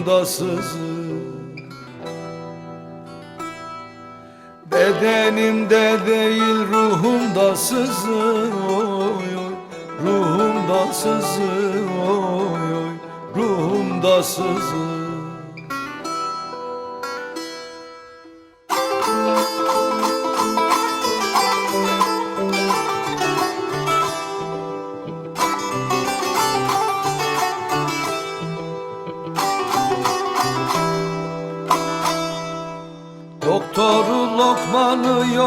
Ruhumda sızı Bedenimde değil ruhumda sızı oy oy Ruhumda sızı oy oy Ruhumda sızı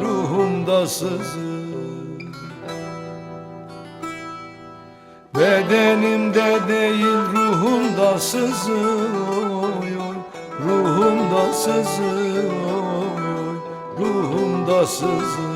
Ruhumda sızı. Bedenimde değil ruhumda sızı. Oy oy Ruhumda sızı. Oy oy Ruhumda sızı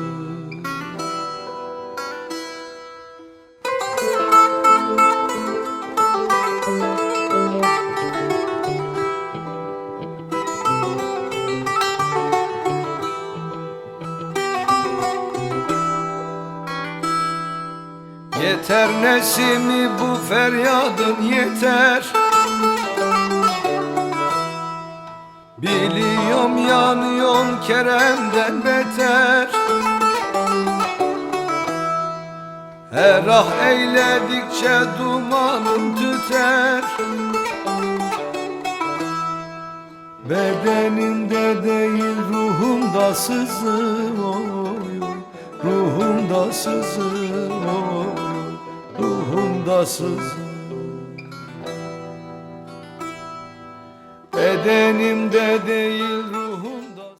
Yeter nesimi bu feryadın yeter. Biliyorum yanıyorsun Kerem'den beter. Her ah eyledikçe dumanım tüter. Bedenimde değil ruhumda sızı oy. Ruhumda sızı oy sızı Bedenimde değil